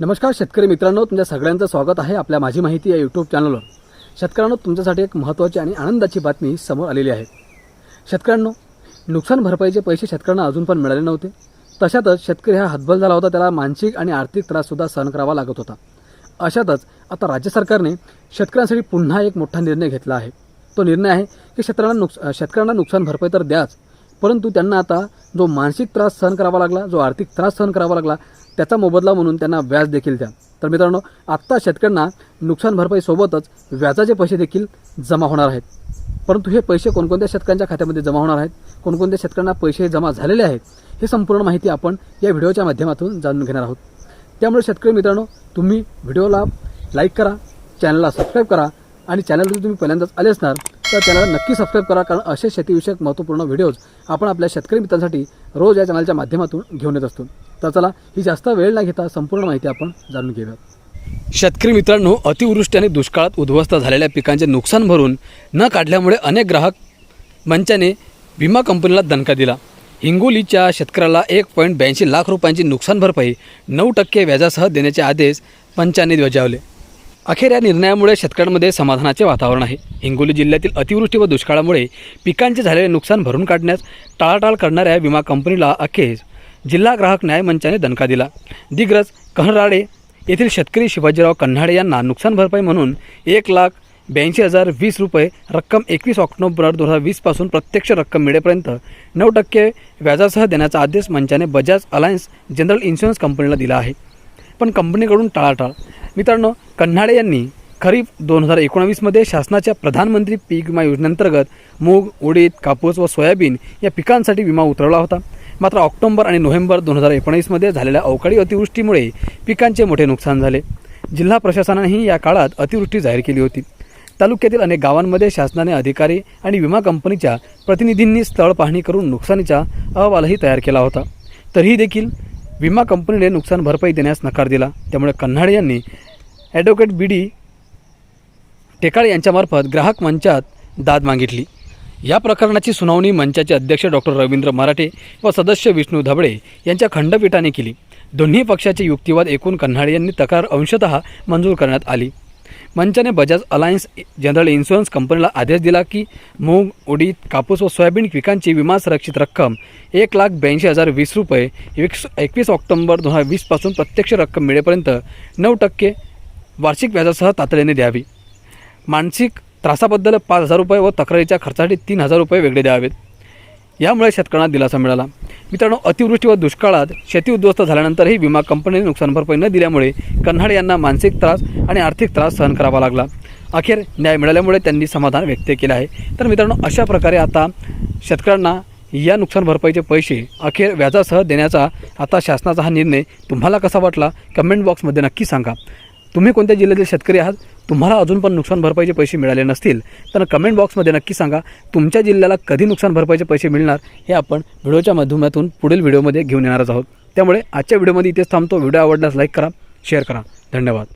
नमस्कार शेतकरी मित्रांनो तुमच्या सगळ्यांचं स्वागत आहे आपल्या माझी माहिती या यूट्यूब चॅनलवर शेतकऱ्यांनो तुमच्यासाठी एक महत्त्वाची आणि आनंदाची बातमी समोर आलेली आहे. शेतकऱ्यांनो नुकसान भरपाईचे पैसे शेतकऱ्यांना अजून पण मिळाले नव्हते. तशातच शेतकरी हा हतबल झाला होता त्याला मानसिक आणि आर्थिक त्राससुद्धा सहन करावा लागत होता. अशातच आता राज्य सरकारने शेतकऱ्यांसाठी पुन्हा एक मोठा निर्णय घेतला आहे. तो निर्णय आहे की शेतकऱ्यांना नुकस शेतकऱ्यांना नुकसान भरपाई तर द्याच परंतु त्यांना आता जो मानसिक त्रास सहन करावा लागला जो आर्थिक त्रास सहन करावा लागला त्याचा मोबदला म्हणून त्यांना व्याज देखील द्या. तर मित्रांनो आत्ता शेतकऱ्यांना नुकसान भरपाईसोबतच व्याजाचे पैसे देखील जमा होणार आहेत. परंतु हे पैसे कोणकोणत्या शेतकऱ्यांच्या खात्यामध्ये जमा होणार आहेत? कोणकोणत्या शेतकऱ्यांना पैसे जमा झालेले आहेत? हे संपूर्ण माहिती आपण या व्हिडिओच्या माध्यमातून जाणून घेणार आहोत. त्यामुळे शेतकरी मित्रांनो तुम्ही व्हिडिओला लाईक करा चॅनलला सबस्क्राईब करा आणि चॅनलवर तुम्ही पहिल्यांदाच आले असणार तर चॅनलला नक्की सबस्क्राईब करा कारण असे शेतीविषयक महत्त्वपूर्ण व्हिडिओज आपण आपल्या शेतकरी मित्रांसाठी रोज या चॅनलच्या माध्यमातून घेऊन येत असतो. तर चला ही जास्त वेळ न घेता संपूर्ण माहिती आपण जाणून घेऊयात. शेतकरी मित्रांनो अतिवृष्टी आणि दुष्काळात उद्ध्वस्त झालेल्या पिकांचे नुकसान भरून न काढल्यामुळे अनेक ग्राहक मंचाने विमा कंपनीला दणका दिला. हिंगोलीच्या शेतकऱ्याला एक पॉईंट ब्याऐंशी लाख रुपयांची नुकसान भरपाई नऊ टक्के व्याजासह देण्याचे आदेश पंचाने बजावले अखेर या निर्णयामुळे शेतकऱ्यांमध्ये समाधानाचे वातावरण आहे. हिंगोली जिल्ह्यातील अतिवृष्टी व दुष्काळामुळे पिकांचे झालेले नुकसान भरून काढण्यास टाळाटाळ करणाऱ्या विमा कंपनीला अखेर जिल्हा ग्राहक न्याय मंचाने दणका दिला. दिग्रज कहराडे येथील शेतकरी शिवाजीराव कन्हाडे यांना नुकसान भरपाई म्हणून एक लाख ब्याऐंशी हजार वीस रुपये रक्कम एकवीस ऑक्टोबर दोन हजार वीसपासून प्रत्यक्ष रक्कम मिळेपर्यंत नऊ टक्के व्याजासह देण्याचा आदेश मंचाने बजाज अलायन्स जनरल इन्शुरन्स कंपनीला दिला आहे. पण कंपनीकडून टाळाटाळ मित्रांनो कन्हाडे यांनी खरीप दोन हजार एकोणावीसमध्ये शासनाच्या प्रधानमंत्री पीक विमा योजनेअंतर्गत मूग उडीद कापूस व सोयाबीन या पिकांसाठी विमा उतरवला होता. मात्र ऑक्टोबर आणि नोव्हेंबर दोन हजार एकोणीसमध्ये झालेल्या अवकाळी अतिवृष्टीमुळे पिकांचे मोठे नुकसान झाले. जिल्हा प्रशासनानेही या काळात अतिवृष्टी जाहीर केली होती. तालुक्यातील अनेक गावांमध्ये शासनाने अधिकारी आणि विमा कंपनीच्या प्रतिनिधींनी स्थळ पाहणी करून नुकसानीचा अहवालही तयार केला होता. तरीही देखील विमा कंपनीने नुकसान भरपाई देण्यास नकार दिला. त्यामुळे कन्हाडे यांनी ॲडव्होकेट बी डी टेकाळे यांच्यामार्फत ग्राहक मंचात दाद मागितली. या प्रकरणाची सुनावणी मंचाचे अध्यक्ष डॉक्टर रवींद्र मराठे व सदस्य विष्णू धबळे यांच्या खंडपीठाने केली. दोन्ही पक्षाचे युक्तिवाद एकूण कन्हाडे यांनी तक्रार अंशतः मंजूर करण्यात आली. मंचाने बजाज अलायन्स जनरल इन्शुरन्स कंपनीला आदेश दिला की मूग उडीद कापूस व सोयाबीन पिकांची विमा संरक्षित रक्कम एक लाख ब्याऐंशी हजार वीस रुपये एकवीस एकवीस ऑक्टोंबर दोन हजार वीसपासून प्रत्यक्ष रक्कम मिळेपर्यंत नऊ टक्के वार्षिक व्याजासह तातडीने द्यावी. मानसिक त्रासाबद्दल पाच हजार रुपये व तक्रारीच्या खर्चासाठी तीन हजार रुपये वेगळे द्यावेत. यामुळे शेतकऱ्यांना दिलासा मिळाला. मित्रांनो अतिवृष्टी व दुष्काळात शेती उद्ध्वस्त झाल्यानंतरही विमा कंपनीने नुकसान भरपाई न दिल्यामुळे कन्हाड यांना मानसिक त्रास आणि आर्थिक त्रास सहन करावा लागला. अखेर न्याय मिळाल्यामुळे त्यांनी समाधान व्यक्त केले आहे. तर मित्रांनो अशा प्रकारे आता शेतकऱ्यांना या नुकसान भरपाईचे पैसे अखेर व्याजासह देण्याचा आता शासनाचा हा निर्णय तुम्हाला कसा वाटला? कमेंट बॉक्समध्ये नक्की सांगा. तुम्ही कोणत्या जिल्ह्यातील शेतकरी आहात तुम्हाला अजून पण नुकसान भरपाईचे पैसे मिळाले नसतील तर कमेंट बॉक्समध्ये नक्की सांगा. तुमच्या जिल्ह्याला कधी नुकसान भरपाईचे पैसे मिळणार हे आपण व्हिडिओच्या माध्यमातून पुढील व्हिडिओमध्ये घेऊन येणारच आहोत. त्यामुळे आजच्या व्हिडिओमध्ये इथेच थांबतो. व्हिडिओ आवडल्यास लाईक करा शेअर करा. धन्यवाद.